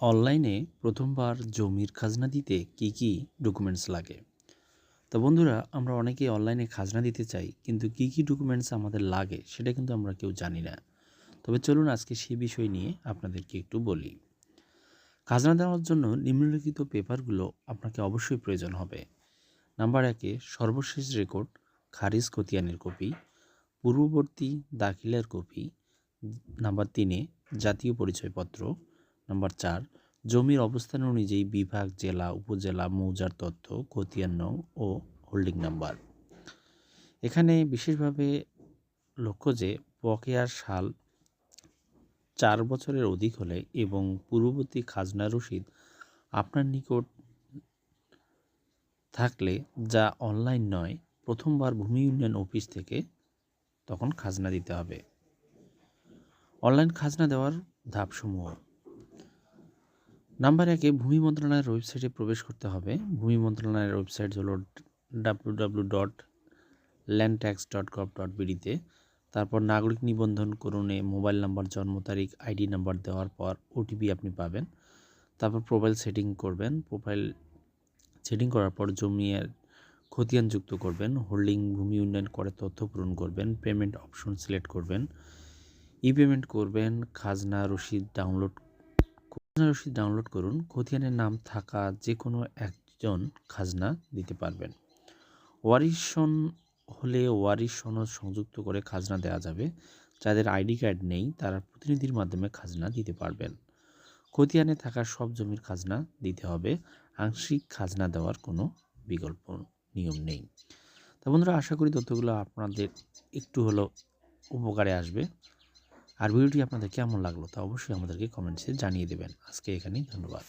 অনলাইনে প্রথমবার জমির খাজনা দিতে কী কী ডকুমেন্টস লাগে? তো বন্ধুরা, আমরা অনেকেই অনলাইনে খাজনা দিতে চাই, কিন্তু কী কী ডকুমেন্টস আমাদের লাগে সেটা কিন্তু আমরা কেউ জানি না। তবে চলুন আজকে সেই বিষয় নিয়ে আপনাদেরকে একটু বলি। খাজনা দেওয়ার জন্য নিম্নলিখিত পেপারগুলো আপনাকে অবশ্যই প্রয়োজন হবে। নাম্বার একে, সর্বশেষ রেকর্ড খারিজ খতিয়ানের কপি, পূর্ববর্তী দাখিলের কপি। নাম্বার তিনে, জাতীয় পরিচয়পত্র। নাম্বার চার, জমির অবস্থান অনুযায়ী বিভাগ, জেলা, উপজেলা, মৌজার তথ্য, খতিয়ান নং ও হোল্ডিং নাম্বার। এখানে বিশেষভাবে লক্ষ্য যে, বকেয়ার সাল চার বছরের অধিক হলে এবং পূর্ববর্তী খাজনা রসিদ আপনার নিকট থাকলে যা অনলাইন নয়, প্রথমবার ভূমি উন্নয়ন অফিস থেকে তখন খাজনা দিতে হবে। অনলাইন খাজনা দেওয়ার ধাপসমূহ নাম্বার একে ভূমি মন্ত্রণালয়ের ওয়েবসাইটে প্রবেশ করতে হবে। ভূমি মন্ত্রণালয়ের ওয়েবসাইট হলো W W dot land tax dot gov dot বিডিতে তারপর নাগরিক নিবন্ধন করণে মোবাইল নাম্বার, জন্ম তারিখ, আইডি নাম্বার দেওয়ার পর ওটিপি আপনি পাবেন। তারপর প্রোফাইল সেটিং করবেন। প্রোফাইল সেটিং করার পর জমির খতিয়ান যুক্ত করবেন। হোল্ডিং ভূমি উন্নয়ন করে তথ্য পূরণ করবেন। পেমেন্ট অপশন সিলেক্ট করবেন। ই পেমেন্ট করবেন। খাজনা রসিদ ডাউনলোড রসিদ ডাউনলোড করুন। খতিয়ানের নাম থাকা যে কোনো একজন খাজনা দিতে পারবেন। ওয়ারিশন হলে ওয়ারিশ সনদ সংযুক্ত করে খাজনা দেওয়া যাবে। যাদের আইডি কার্ড নেই, তারা প্রতিনিধির মাধ্যমে খাজনা দিতে পারবেন। খতিয়ানে থাকা সব জমির খাজনা দিতে হবে। আংশিক খাজনা দেওয়ার কোনো বিকল্প নিয়ম নেই। তা বন্ধুরা, আশা করি তথ্যগুলো আপনাদের একটু হলেও উপকারে আসবে। আর ভিডিওটি আপনাদের কেমন লাগল তা অবশ্যই আমাদেরকে কমেন্টসে জানিয়ে দেবেন। আজকে এখানেই ধন্যবাদ।